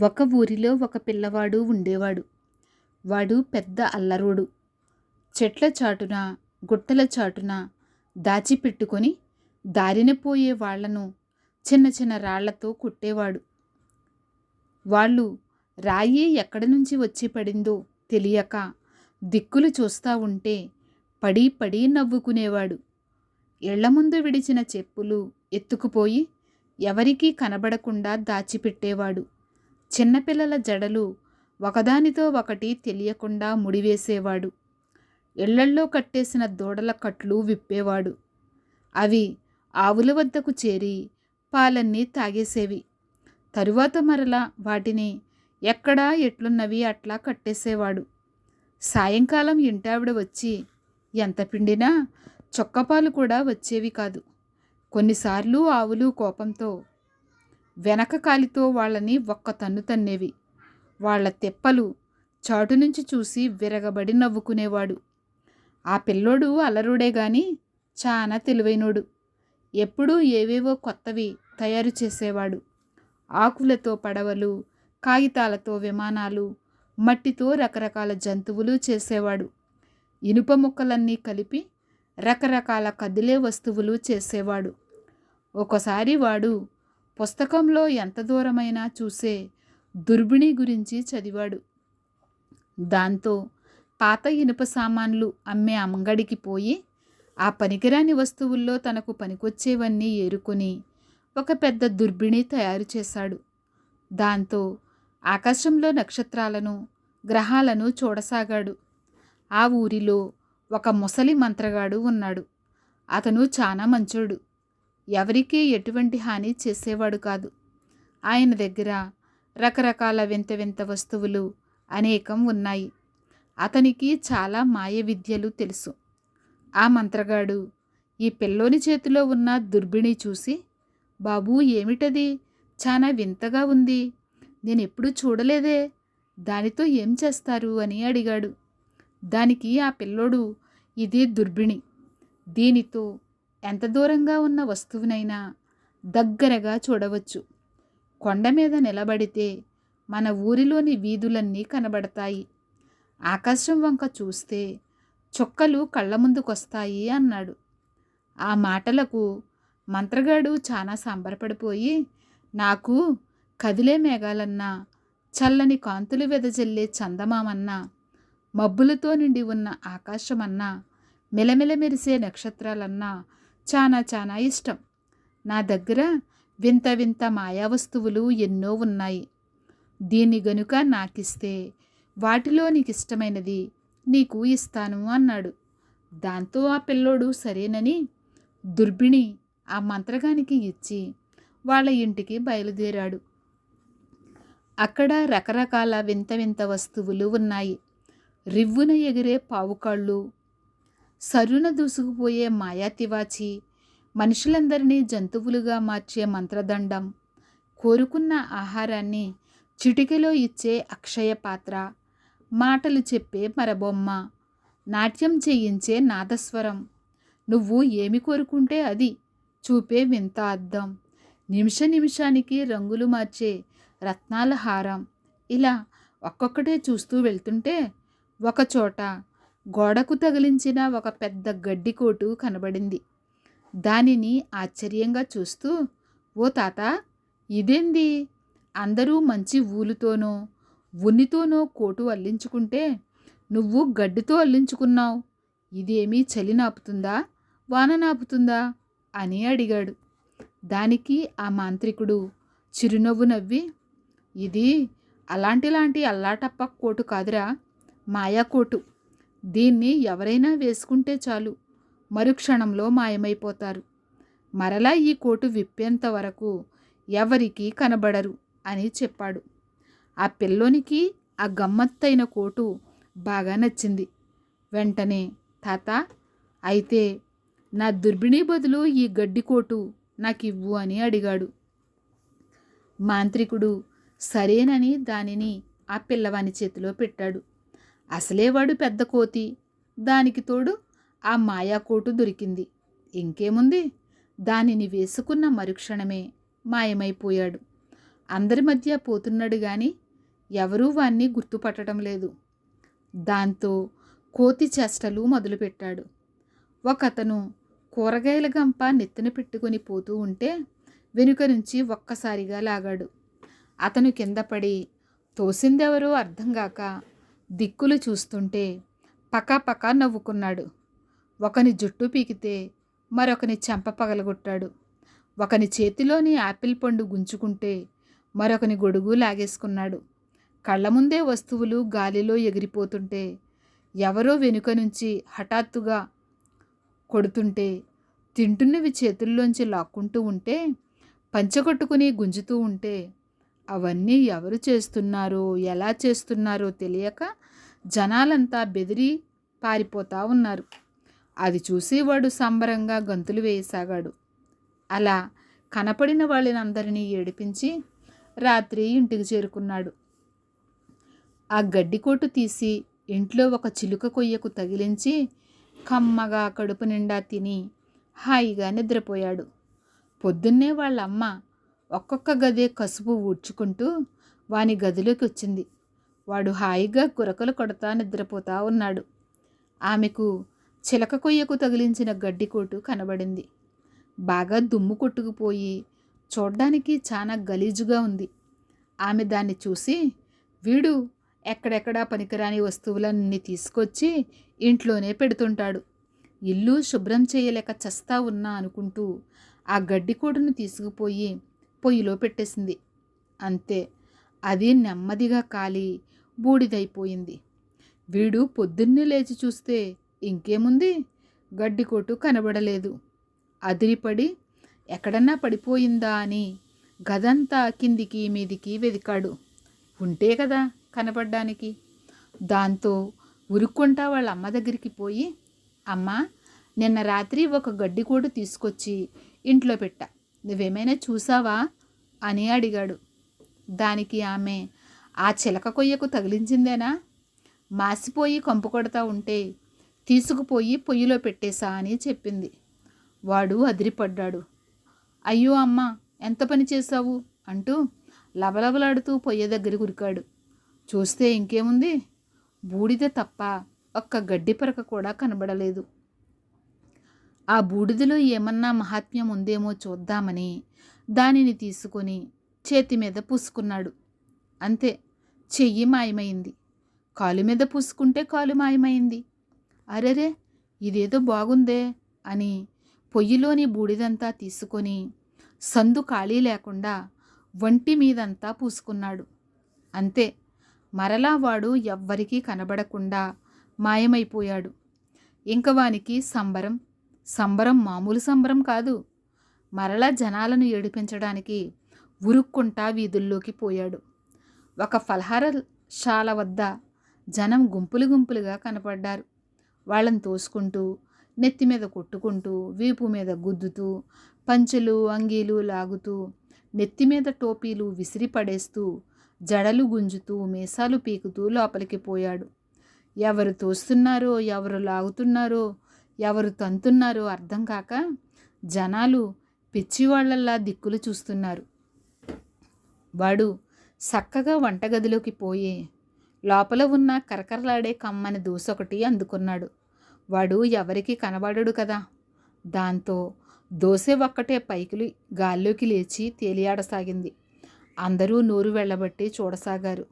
ఒక ఊరిలో ఒక పిల్లవాడు ఉండేవాడు. వాడు పెద్ద అల్లరోడు. చెట్ల చాటున గుట్టల చాటున దాచిపెట్టుకొని దారిన పోయే వాళ్ళను చిన్న చిన్న రాళ్ళతో కొట్టేవాడు. వాళ్ళు రాయి ఎక్కడి నుంచి వచ్చి పడిందో తెలియక దిక్కులు చూస్తూ ఉంటే పడి పడి నవ్వుకునేవాడు. ఇళ్ళ ముందు విడిచిన చెప్పులు ఎత్తుకుపోయి ఎవరికీ కనబడకుండా దాచిపెట్టేవాడు. చిన్నపిల్లల జడలు ఒకదానితో ఒకటి తెలియకుండా ముడివేసేవాడు. ఇళ్ళల్లో కట్టేసిన దూడల కట్లు విప్పేవాడు. అవి ఆవుల వద్దకు చేరి పాలన్నీ తాగేసేవి. తరువాత మరలా వాటిని ఎక్కడా ఎట్లున్నవి అట్లా కట్టేసేవాడు. సాయంకాలం ఇంటావిడ వచ్చి ఎంత పిండినా చొక్కపాలు కూడా వచ్చేవి కాదు. కొన్నిసార్లు ఆవులు కోపంతో వెనక కాలితో వాళ్ళని ఒక్క తన్ను తన్నేవి. వాళ్ళ తెప్పలు చాటు నుంచి చూసి విరగబడి నవ్వుకునేవాడు. ఆ పిల్లోడు అలరుడే గాని చాలా తెలివైనోడు. ఎప్పుడూ ఏవేవో కొత్తవి తయారు చేసేవాడు. ఆకులతో పడవలు కాగితాలతో విమానాలు మట్టితో రకరకాల జంతువులు చేసేవాడు. ఇనుప ముక్కలన్నీ కలిపి రకరకాల కదిలే వస్తువులు చేసేవాడు. ఒకసారి వాడు పుస్తకంలో ఎంత దూరమైనా చూసే దుర్బిణి గురించి చదివాడు. దాంతో పాత ఇనుప సామాన్లు అమ్మే అంగడికి పోయి ఆ పనికిరాని వస్తువుల్లో తనకు పనికొచ్చేవన్నీ ఏరుకొని ఒక పెద్ద దుర్బిణి తయారు చేశాడు. దాంతో ఆకాశంలో నక్షత్రాలను గ్రహాలను చూడసాగాడు. ఆ ఊరిలో ఒక ముసలి మంత్రగాడు ఉన్నాడు. అతను చాలా మంచోడు. ఎవరికీ ఎటువంటి హాని చేసేవాడు కాదు. ఆయన దగ్గర రకరకాల వింత వింత వస్తువులు అనేకం ఉన్నాయి. అతనికి చాలా మాయ విద్యలు తెలుసు. ఆ మంత్రగాడు ఈ పిల్లోని చేతిలో ఉన్న దుర్బిణి చూసి బాబూ ఏమిటది? చాలా వింతగా ఉంది. నేను ఎప్పుడూ చూడలేదే. దానితో ఏం చేస్తారు? అని అడిగాడు. దానికి ఆ పిల్లోడు ఇది దుర్బిణి. దీనితో ఎంత దూరంగా ఉన్న వస్తువునైనా దగ్గరగా చూడవచ్చు. కొండ మీద నిలబడితే మన ఊరిలోని వీధులన్నీ కనబడతాయి. ఆకాశం వంక చూస్తే చుక్కలు కళ్ళ ముందుకొస్తాయి అన్నాడు. ఆ మాటలకు మంత్రగాడు చాలా సంబరపడిపోయి నాకు కదిలే మేఘాలన్నా చల్లని కాంతులు వెదజల్లే చందమామన్నా మబ్బులతో నిండి ఉన్న ఆకాశమన్నా మెలమెల మెరిసే నక్షత్రాలన్నా చాలా చాలా ఇష్టం. నా దగ్గర వింత వింత మాయా వస్తువులు ఎన్నో ఉన్నాయి. దీన్ని గనుక నాకిస్తే వాటిలో నీకు ఇష్టమైనది నీకు ఇస్తాను అన్నాడు. దాంతో ఆ పిల్లోడు సరేనని దుర్బిణి ఆ మంత్రగానికి ఇచ్చి వాళ్ళ ఇంటికి బయలుదేరాడు. అక్కడ రకరకాల వింత వింత వస్తువులు ఉన్నాయి. రివ్వున ఎగిరే పావుకాళ్ళు సరున దూసుకుపోయే మాయా తివాచి మనుషులందరినీ జంతువులుగా మార్చే మంత్రదండం కోరుకున్న ఆహారాన్ని చిటికెలో ఇచ్చే అక్షయ పాత్ర మాటలు చెప్పే మరబొమ్మ నాట్యం చేయించే నాదస్వరం. నువ్వు ఏమి కోరుకుంటే అది చూపే వింత అద్దం. నిమిష నిమిషానికి రంగులు మార్చే రత్నాల హారం. ఇలా ఒక్కొక్కటే చూస్తూ వెళ్తుంటే ఒకచోట గోడకు తగిలించిన ఒక పెద్ద గడ్డికోటు కనబడింది. దానిని ఆశ్చర్యంగా చూస్తూ ఓ తాత ఇదేంది? అందరూ మంచి ఊలుతోనో ఉన్నితోనో కోటు అల్లించుకుంటే నువ్వు గడ్డితో అల్లించుకున్నావు. ఇదేమీ చలి నాపుతుందా వాన నాపుతుందా? అని అడిగాడు. దానికి ఆ మాంత్రికుడు చిరునవ్వు నవ్వి ఇది అలాంటిలాంటి అల్లాటప్ప కోటు కాదురా మాయాకోటు దీన్ని ఎవరైనా వేసుకుంటే చాలు. మరుక్షణంలో మాయమైపోతారు. మరలా ఈ కోటు విప్పేంత వరకు ఎవరికీ కనబడరు అని చెప్పాడు. ఆ పిల్లోనికి ఆ గమ్మత్తైన కోటు బాగా నచ్చింది. వెంటనే తాత అయితే నా దుర్బిణి బదులు ఈ గడ్డి కోటు నాకు ఇవ్వు అని అడిగాడు. మాంత్రికుడు సరేనని దానిని ఆ పిల్లవాని చేతిలో పెట్టాడు. అసలే వాడు పెద్ద కోతి. దానికి తోడు ఆ మాయాకోటు దొరికింది. ఇంకేముంది? దానిని వేసుకున్న మరుక్షణమే మాయమైపోయాడు. అందరి మధ్య పోతున్నాడు గాని ఎవరూ వాణ్ణి గుర్తుపట్టడం లేదు. దాంతో కోతి చేష్టలు మొదలుపెట్టాడు. ఒకతను కూరగాయల గంప నెత్తిన పెట్టుకొని పోతూ ఉంటే వెనుక నుంచి ఒక్కసారిగా లాగాడు. అతను కింద పడి తోసిందెవరో అర్థం కాక దిక్కులు చూస్తుంటే పకాపకా నవ్వుకున్నాడు. ఒకని జుట్టు పీకితే మరొకని చెంప పగలగొట్టాడు. ఒకని చేతిలోని యాపిల్ పండు గుంజుకుంటే మరొకని గొడుగు లాగేసుకున్నాడు. కళ్ళ ముందే వస్తువులు గాలిలో ఎగిరిపోతుంటే ఎవరో వెనుక నుంచి హఠాత్తుగా కొడుతుంటే తింటున్నవి చేతుల్లోంచి లాక్కుంటూ ఉంటే పంచగొట్టుకుని గుంజుతూ ఉంటే అవన్నీ ఎవరు చేస్తున్నారో ఎలా చేస్తున్నారో తెలియక జనాలంతా బెదిరి పారిపోతా ఉన్నారు. అది చూసి వాడు సంబరంగా గంతులు వేయసాగాడు. అలా కనపడిన వాళ్ళనందరినీ ఏడిపించి రాత్రి ఇంటికి చేరుకున్నాడు. ఆ గడ్డికోటు తీసి ఇంట్లో ఒక చిలుక కొయ్యకు తగిలించి కమ్మగా కడుపు నిండా తిని హాయిగా నిద్రపోయాడు. పొద్దున్నే వాళ్ళ అమ్మ ఒక్కొక్క గదే కసుపు ఊడ్చుకుంటూ వాని గదిలోకి వచ్చింది. వాడు హాయిగా కురకలు కొడతా నిద్రపోతా ఉన్నాడు. ఆమెకు చిలక కొయ్యకు తగిలించిన గడ్డికోటు కనబడింది. బాగా దుమ్ము కొట్టుకుపోయి చూడ్డానికి చాలా గలీజుగా ఉంది. ఆమె దాన్ని చూసి వీడు ఎక్కడెక్కడా పనికిరాని వస్తువులన్నీ తీసుకొచ్చి ఇంట్లోనే పెడుతుంటాడు. ఇల్లు శుభ్రం చేయలేక చస్తా ఉన్నా అనుకుంటూ ఆ గడ్డికోటును తీసుకుపోయి పొయ్యిలో పెట్టేసింది. అంతే అది నెమ్మదిగా కాలి బూడిదైపోయింది. వీడు పొద్దున్నే లేచి చూస్తే ఇంకేముంది? గడ్డికోటు కనబడలేదు. అదిరిపడి ఎక్కడన్నా పడిపోయిందా అని గదంతా కిందికి మీదికి వెదికాడు. ఉంటే కదా కనపడ్డానికి దాంతో ఉరుక్కుంటా వాళ్ళ అమ్మ దగ్గరికి పోయి అమ్మ నిన్న రాత్రి ఒక గడ్డికోటు తీసుకొచ్చి ఇంట్లో పెట్టా. నువ్వేమైనా చూసావా? అని అడిగాడు. దానికి ఆమె ఆ చిలక కొయ్యకు తగిలించిందేనా? మాసిపోయి కంపు కొడతా ఉంటే తీసుకుపోయి పొయ్యిలో పెట్టేశా అని చెప్పింది. వాడు అదిరిపడ్డాడు. అయ్యో అమ్మ ఎంత పని చేశావు? అంటూ లబలబలాడుతూ పొయ్య దగ్గర ఉరికాడు చూస్తే ఇంకేముంది? బూడిద తప్ప ఒక్క గడ్డి పరక కూడా కనబడలేదు. ఆ బూడిదలో ఏమన్నా మహాత్మ్యం ఉందేమో చూద్దామని దానిని తీసుకొని చేతి మీద పూసుకున్నాడు. అంతే చెయ్యి మాయమైంది. కాలు మీద పూసుకుంటే కాలు మాయమైంది. అరెరే ఇదేదో బాగుందే అని పొయ్యిలోని బూడిదంతా తీసుకొని సందు ఖాళీ లేకుండా వంటి మీదంతా పూసుకున్నాడు. అంతే మరలా వాడు ఎవ్వరికీ కనబడకుండా మాయమైపోయాడు. ఇంక వానికి సంబరం సంబరం మామూలు సంబరం కాదు. మరలా జనాలను ఏడిపించడానికి ఉరుక్కుంటా వీధుల్లోకి పోయాడు. ఒక ఫలహారశాల వద్ద జనం గుంపులు గుంపులుగా కనపడ్డారు. వాళ్ళని తోసుకుంటూ నెత్తి మీద కొట్టుకుంటూ వీపు మీద గుద్దుతూ పంచెలు అంగీలు లాగుతూ నెత్తి మీద టోపీలు విసిరి పడేస్తూ జడలు గుంజుతూ మీసాలు పీకుతూ లోపలికి పోయాడు. ఎవరు తోస్తున్నారో ఎవరు లాగుతున్నారో ఎవరు తంతున్నారో అర్థం కాక జనాలు పిచ్చివాళ్ళల్లా దిక్కులు చూస్తున్నారు. వాడు చక్కగా వంటగదిలోకి పోయి లోపల ఉన్న కరకరలాడే కమ్మని దోసొకటి అందుకున్నాడు. వాడు ఎవరికి కనబడడు కదా. దాంతో దోసె ఒక్కటే పైకిలు గాల్లోకి లేచి తేలియాడసాగింది. అందరూ నోరు వెళ్ళబట్టి చూడసాగారు.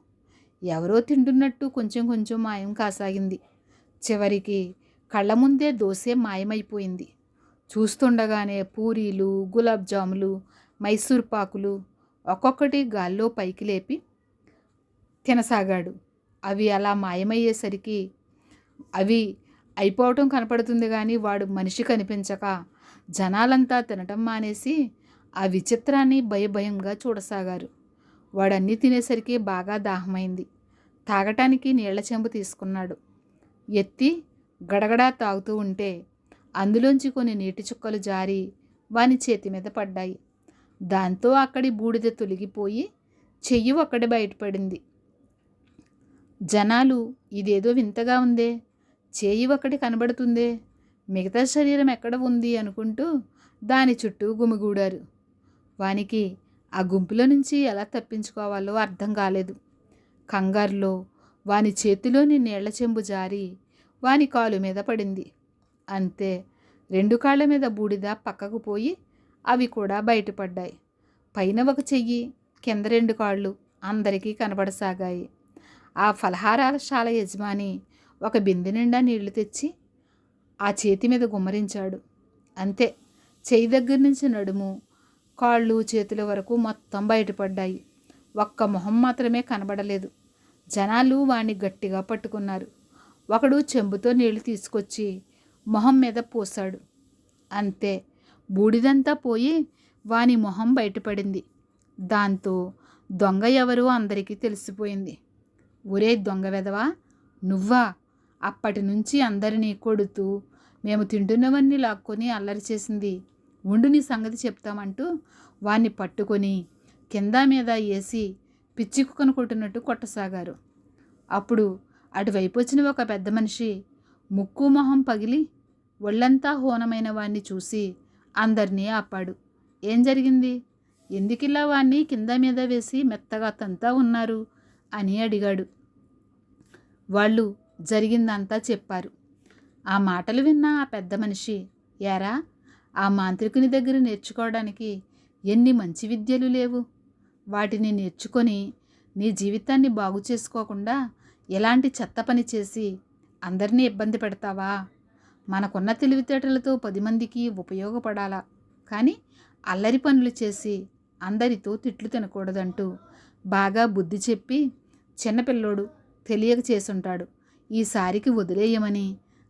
ఎవరో తింటున్నట్టు కొంచెం కొంచెం మాయం కాసాగింది. చివరికి కళ్ళ ముందే దోసే మాయమైపోయింది. చూస్తుండగానే పూరీలు గులాబ్ జాములు మైసూర్ పాకులు ఒక్కొక్కటి గాల్లో పైకి లేపి తినసాగాడు. అవి అలా మాయమయ్యేసరికి అవి అయిపోవటం కనపడుతుంది కానీ వాడు మనిషి కనిపించక జనాలంతా తినటం మానేసి ఆ విచిత్రాన్ని భయభయంగా చూడసాగారు. వాడన్నీ తినేసరికి బాగా దాహమైంది. తాగటానికి నీళ్ళ చెంబు తీసుకున్నాడు. ఎత్తి గడగడా తాగుతూ ఉంటే అందులోంచి కొన్ని నీటి చుక్కలు జారి వాని చేతి మీద పడ్డాయి. దాంతో అక్కడి బూడిద తొలగిపోయి చెయ్యి ఒక్కడి బయటపడింది. జనాలు ఇదేదో వింతగా ఉందే చేయి ఒకటి కనబడుతుందే మిగతా శరీరం ఎక్కడ ఉంది అనుకుంటూ దాని చుట్టూ గుమిగూడారు. వానికి ఆ గుంపులో నుంచి ఎలా తప్పించుకోవాలో అర్థం కాలేదు. కంగారులో వాని చేతిలోని నీళ్ళ చెంబు జారి వాని కాలు మీద పడింది. అంతే రెండు కాళ్ళ మీద బూడిద పక్కకు పోయి అవి కూడా బయటపడ్డాయి. పైన ఒక చెయ్యి కింద రెండు కాళ్ళు అందరికీ కనబడసాగాయి. ఆ ఫలహారశాల యజమాని ఒక బిందె నిండా నీళ్ళు తెచ్చి ఆ చేతి మీద గుమ్మరించాడు. అంతే చేయి దగ్గర నుంచి నడుము కాళ్ళు చేతుల వరకు మొత్తం బయటపడ్డాయి. ఒక్క మొహం మాత్రమే కనబడలేదు. జనాలు వాణ్ణి గట్టిగా పట్టుకున్నారు. ఒకడు చెంబుతో నీళ్ళు తీసుకొచ్చి మొహం మీద పోసాడు అంతే బూడిదంతా పోయి వాని మొహం బయటపడింది. దాంతో దొంగ ఎవరో అందరికీ తెలిసిపోయింది. ఒరే దొంగ వెదవా నువ్వా? అప్పటి నుంచి అందరినీ కొడుతూ మేము తింటున్నవన్నీ లాక్కొని అల్లరి చేసింది. ఉండు నీ సంగతి చెప్తామంటూ వాణ్ణి పట్టుకొని కింద మీద వేసి పిచ్చి కుక్కను కొట్టినట్టు కొట్టసాగారు. అప్పుడు అటువైపు వచ్చిన ఒక పెద్ద మనిషి ముక్కు మొహం పగిలి ఒళ్ళంతా హోనమైన వాణ్ణి చూసి అందరినీ ఆపాడు. ఏం జరిగింది? ఎందుకిలా వాణ్ణి కింద మీద వేసి మెత్తగా తంతా ఉన్నారు? అని అడిగాడు. వాళ్ళు జరిగిందంతా చెప్పారు. ఆ మాటలు విన్న ఆ పెద్ద మనిషి యారా ఆ మాంత్రికుని దగ్గర నేర్చుకోవడానికి ఎన్ని మంచి విద్యలు లేవు. వాటిని నేర్చుకొని నీ జీవితాన్ని బాగు చేసుకోకుండా ఎలాంటి చెత్త పని చేసి అందరినీ ఇబ్బంది పెడతావా? మనకున్న తెలివితేటలతో పది మందికి ఉపయోగపడాలా? కానీ అల్లరి పనులు చేసి అందరితో తిట్లు తినకూడదంటూ బాగా బుద్ధి చెప్పి చిన్నపిల్లోడు తెలియక చేసుంటాడు. ఈసారికి వదిలేయమని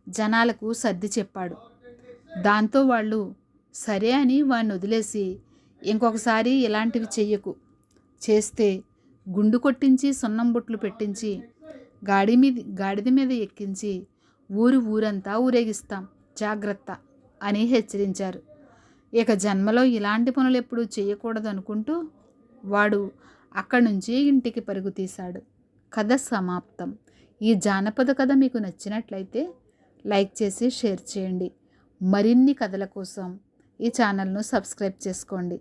జనాలకు సర్ది చెప్పాడు. దాంతో వాళ్ళు సరే అని వాడిని వదిలేసి ఇంకొకసారి ఇలాంటివి చెయ్యకు. చేస్తే గుండు కొట్టించి సున్నం బొట్లు పెట్టించి గాడి మీద గాడిద మీద ఎక్కించి ఊరు ఊరంతా ఊరేగిస్తాం జాగ్రత్త అని హెచ్చరించారు. ఇక జన్మలో ఇలాంటి పనులు ఎప్పుడూ చేయకూడదు అనుకుంటూ వాడు అక్కడి నుంచి ఇంటికి పరుగు తీశాడు. కథ సమాప్తం. ఈ జానపద కథ మీకు నచ్చినట్లయితే లైక్ చేసి షేర్ చేయండి. మరిన్ని కథల కోసం ఈ ఛానల్ను సబ్స్క్రైబ్ చేసుకోండి.